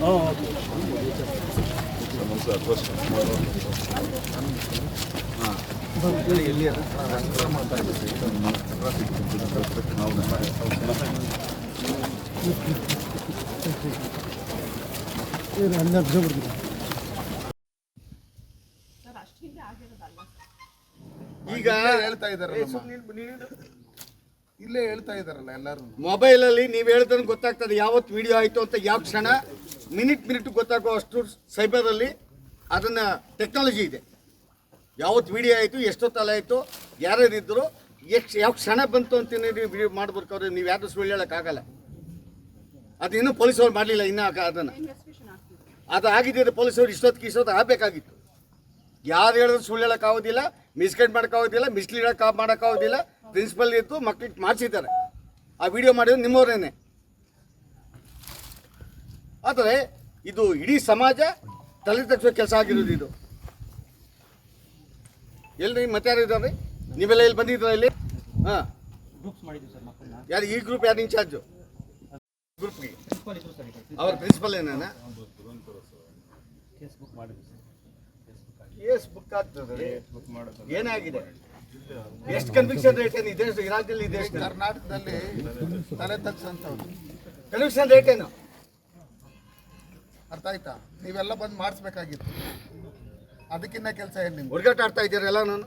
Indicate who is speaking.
Speaker 1: Oh, okay.
Speaker 2: ಈಗ
Speaker 3: ಹೇಳ್ತಾ ಇದ್ದಾರೆ ಇಲ್ಲೇ ಹೇಳ್ತಾ ಇದಾರಲ್ಲ ಎಲ್ಲರೂ.
Speaker 2: ಮೊಬೈಲಲ್ಲಿ ನೀವು ಹೇಳ್ದಂಗೆ ಗೊತ್ತಾಗ್ತದೆ ಯಾವತ್ತು ವಿಡಿಯೋ ಆಯ್ತು ಅಂತ ಯಾವ ಕ್ಷಣ ಮಿನಿಟ್ ಮಿನಿಟ್ ಗೊತ್ತಾಗೋ ಅಷ್ಟು ಸೈಬರಲ್ಲಿ ಅದನ್ನು ಟೆಕ್ನಾಲಜಿ ಇದೆ. ಯಾವತ್ತು ವಿಡಿಯೋ ಆಯಿತು ಎಷ್ಟೊತ್ತಲ್ಲ ಆಯಿತು ಯಾರ್ಯಾರಿದ್ದರು ಎಷ್ಟು, ಯಾವ ಕ್ಷಣ ಬಂತು ಅಂತ ನೀವು ವಿಡಿಯೋ ಮಾಡ್ಬೇಕಾದ್ರೆ ನೀವು ಯಾರು ಸುಳ್ಳು ಹೇಳೋಕ್ಕಾಗಲ್ಲ ಅದು ಇನ್ನೂ ಪೊಲೀಸವ್ರು ಮಾಡಲಿಲ್ಲ, ಇನ್ನೂ ಅದನ್ನು. ಅದು ಆಗಿದ್ದರೆ ಪೊಲೀಸವ್ರು ಇಷ್ಟೊತ್ತಿಗೆ ಇಷ್ಟೊತ್ತು ಆಗಬೇಕಾಗಿತ್ತು. ಯಾರು ಹೇಳಿದ್ರು ಸುಳ್ಳು ಹೇಳೋಕ್ಕಾಗೋದಿಲ್ಲ ಮಿಸ್ಗೈಡ್ ಮಾಡೋಕ್ಕಾಗೋದಿಲ್ಲ ಮಿಸ್ಲೀಡ್ ಮಾಡೋಕ್ಕಾಗೋದಿಲ್ಲ ಪ್ರಿನ್ಸಿಪಲ್ ಇತ್ತು ಮಕ್ಕಳಿಗೆ ಮಾಡಿಸಿದ್ದಾರೆ. ಆ ವಿಡಿಯೋ ಮಾಡಿದ್ರು ನಿಮ್ಮವರೇನೆ. ಆದರೆ ಇದು ಇಡೀ ಸಮಾಜ ತಲೆ ತಗ್ಸೋ ಕೆಲಸ ಆಗಿರೋದು ಇದು. ಎಲ್ರಿ ಮತ್ತೆ ಯಾರು ಇದ್ದಾರೆ ನೀವೆಲ್ಲ ಇಲ್ಲಿ ಬಂದಿದ್ರ ಇಲ್ಲಿ? ಹಾಂ. ಯಾರು ಈ ಗ್ರೂಪ್ ಯಾರು ಇನ್ಚಾರ್ಜು ಗ್ರೂಪ್ಗೆ ಅವ್ರ ಪ್ರಿನ್ಸಿಪಲ್ ಏನೇನ? ಕೇಸ್ ಬುಕ್ ಆಗ್ತದೆ. ಏನಾಗಿದೆ? ಎಷ್ಟು ಕನ್ವಿಕ್ಷನ್ ರೇಟ್ ಏನು ಇದೆ? ಈ ರಾಜ್ಯದಲ್ಲಿ ಇದೆ
Speaker 3: ಕರ್ನಾಟಕದಲ್ಲಿ ತಲೆ ತಗ್ಸಂತ
Speaker 2: ಕನ್ವಿಕ್ಷನ್ ರೇಟ್ ಏನು?
Speaker 3: ಅರ್ಥ ಆಯ್ತಾ? ನೀವೆಲ್ಲ ಬಂದು ಮಾಡಿಸ್ಬೇಕಾಗಿತ್ತು. ಅದಕ್ಕಿನ್ನ ಕೆಲಸ ಏನು ನಿಮ್ಗೆ
Speaker 2: ಹುಡುಗಾಟ ಆಡ್ತಾ ಇದ್ದೀರಲ್ಲ ನಾನು?